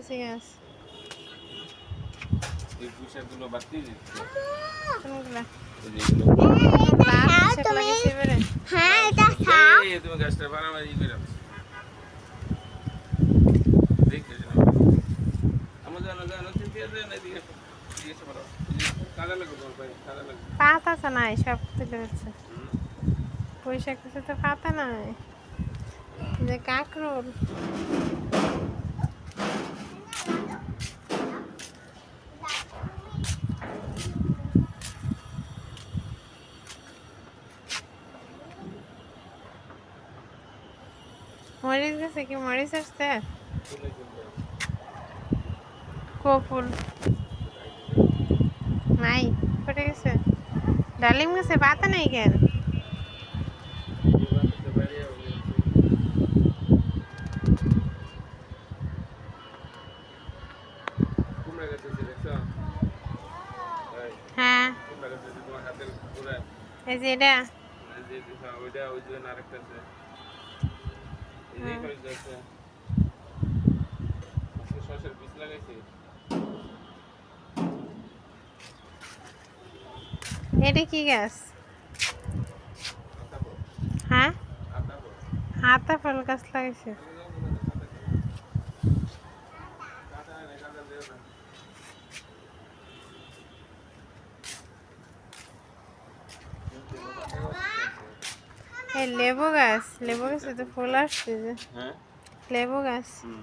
কিছু গাছ আছে। পাতা তো নাই, সব তুলে হচ্ছে পয়সা কিছু তো পাতা নাই। যে কাঁকরোল। মরিচ গেছে কি মরিচ আসছে। কপুল নাই পড়ে গেছে ডালিম গেছে পাতা নাই কেন হ্যাঁ। এই যে এটা হ্যাঁ, ওইটা, ওই যে আরেকটা আছে। এই যে এখানে যে আছে। আজকে শসার বীজ লাগাইছি। এটা কি গাছ? হ্যাঁ। হাতা ফল গাছ লাগাইছে। না। এই লেবু গাছ লেবু গাছে তো ফুল আসছে যে হ্যাঁ লেবু গাছ হুম